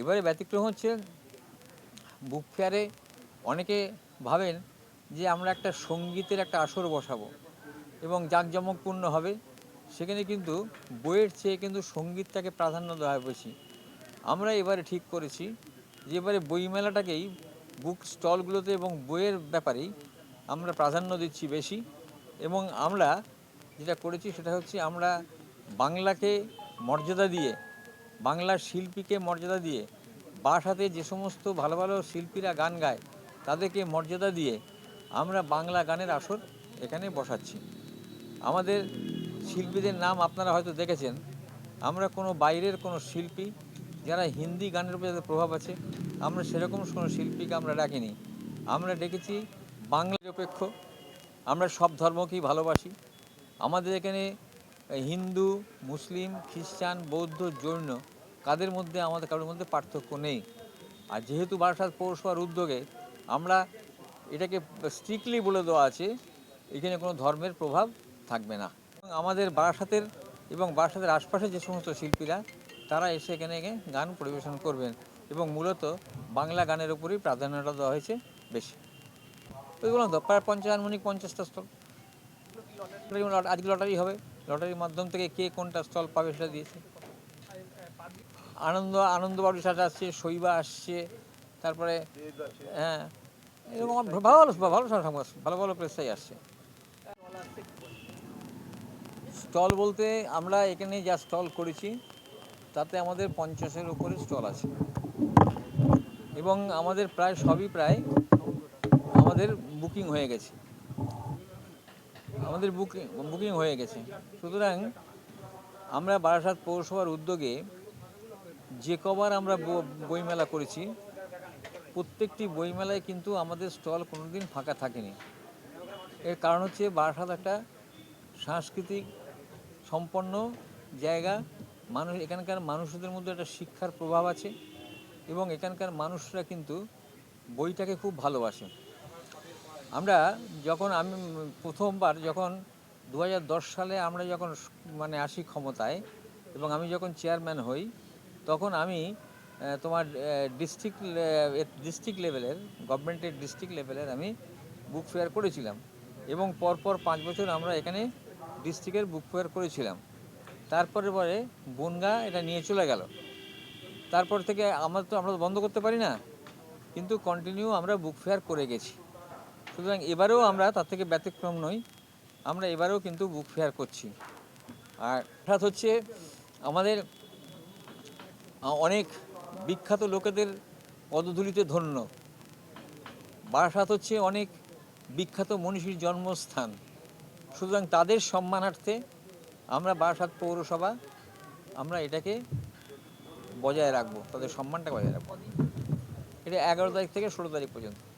এবারে ব্যতিক্রম হচ্ছে বুক ফেয়ারে অনেকে ভাবেন যে আমরা একটা সঙ্গীতের একটা আসর বসাবো এবং জাঁকজমকপূর্ণ হবে। সেখানে কিন্তু বইয়ের চেয়ে কিন্তু সঙ্গীতটাকে প্রাধান্য দেওয়া বেশি। আমরা এবারে ঠিক করেছি যে এবারে বইমেলাটাকেই বুক স্টলগুলোতে এবং বইয়ের ব্যাপারেই আমরা প্রাধান্য দিচ্ছি বেশি এবং আমরা যেটা করেছি সেটা হচ্ছে আমরা বাংলাকে মর্যাদা দিয়ে বাংলার শিল্পীকে মর্যাদা দিয়ে, বাসাতে যে সমস্ত ভালো ভালো শিল্পীরা গান গায়, তাদেরকে মর্যাদা দিয়ে আমরা বাংলা গানের আসর এখানে বসাচ্ছি। আমাদের শিল্পীদের নাম আপনারা হয়তো দেখেছেন। আমরা কোনো বাইরের কোনো শিল্পী যারা হিন্দি গানের উপর যাদের প্রভাব আছে, আমরা সেরকম কোনো শিল্পীকে আমরা ডাকিনি। আমরা ডেকেছি বাংলা নিরপেক্ষ। আমরা সব ধর্মকেই ভালোবাসি। আমাদের এখানে হিন্দু, মুসলিম, খ্রিস্টান, বৌদ্ধ, জৈন কাদের মধ্যে, আমাদের কারোর মধ্যে পার্থক্য নেই। আর যেহেতু বারাসাত পৌরসভার উদ্যোগে আমরা এটাকে স্ট্রিক্টলি বলে দেওয়া আছে, এখানে কোনো ধর্মের প্রভাব থাকবে না। আমাদের বারাসাতের এবং বারাসাতের আশপাশে যে সমস্ত শিল্পীরা, তারা এসে এখানে গান পরিবেশন করবেন এবং মূলত বাংলা গানের উপরেই প্রাধান্যটা দেওয়া হয়েছে বেশি। বললাম তো, প্রায় পঞ্চাশ আনুমানিক পঞ্চাশটা স্টল। আজকে লটারি হবে। লটারির মাধ্যম থেকে কে কোনটা স্টল পাবে সেটা দিয়েছে। আনন্দ আনন্দ সাথে আসছে, শৈবা আসছে, তারপরে হ্যাঁ এরকম ভালো ভালো ভালো ভালো ভালো প্রেসাই আসছে। স্টল বলতে আমরা এখানে যা স্টল করেছি, তাতে আমাদের পঞ্চাশের উপরে স্টল আছে। এবং আমাদের প্রায় সবই প্রায় আমাদের বুকিং হয়ে গেছে। আমাদের বুকিং বুকিং হয়ে গেছে। সুতরাং আমরা বারাসাত পৌরসভার উদ্যোগে যে কবার আমরা বইমেলা করেছি, প্রত্যেকটি বইমেলায় কিন্তু আমাদের স্টল কোনোদিন ফাঁকা থাকেনি। এর কারণ হচ্ছে বারাসাত একটা সাংস্কৃতিক, সম্পন্ন জায়গা। মানুষ, এখানকার মানুষদের মধ্যে একটা শিক্ষার প্রভাব আছে এবং এখানকার মানুষরা কিন্তু বইটাকে খুব ভালোবাসে। আমরা যখন আমি প্রথমবার যখন দু হাজার দশ সালে আমরা যখন মানে আসি ক্ষমতায় এবং আমি যখন চেয়ারম্যান হই তখন আমি তোমার ডিস্ট্রিক্ট ডিস্ট্রিক্ট লেভেলের গভর্নমেন্টের ডিস্ট্রিক্ট লেভেলের আমি বুক ফেয়ার করেছিলাম। এবং পরপর পাঁচ বছর আমরা এখানে ডিস্ট্রিক্টের বুক ফেয়ার করেছিলাম। তারপরে পরে বনগা এটা নিয়ে চলে গেল। তারপর থেকে আমরা তো, আমরা বন্ধ করতে পারি না। কিন্তু কন্টিনিউ আমরা বুক ফেয়ার করে গেছি। সুতরাং এবারেও আমরা তার থেকে ব্যতিক্রম নই। আমরা এবারেও কিন্তু বুক ফেয়ার করছি। আর অর্থাৎ হচ্ছে আমাদের অনেক বিখ্যাত লোকেদের পদধূলিতে ধন্য। বারাসাত হচ্ছে অনেক বিখ্যাত মনীষীর জন্মস্থান। সুতরাং তাদের সম্মানার্থে আমরা বারাসাত পৌরসভা, আমরা এটাকে বজায় রাখব, তাদের সম্মানটা বজায় রাখব। এটা এগারো তারিখ থেকে ষোলো তারিখ পর্যন্ত।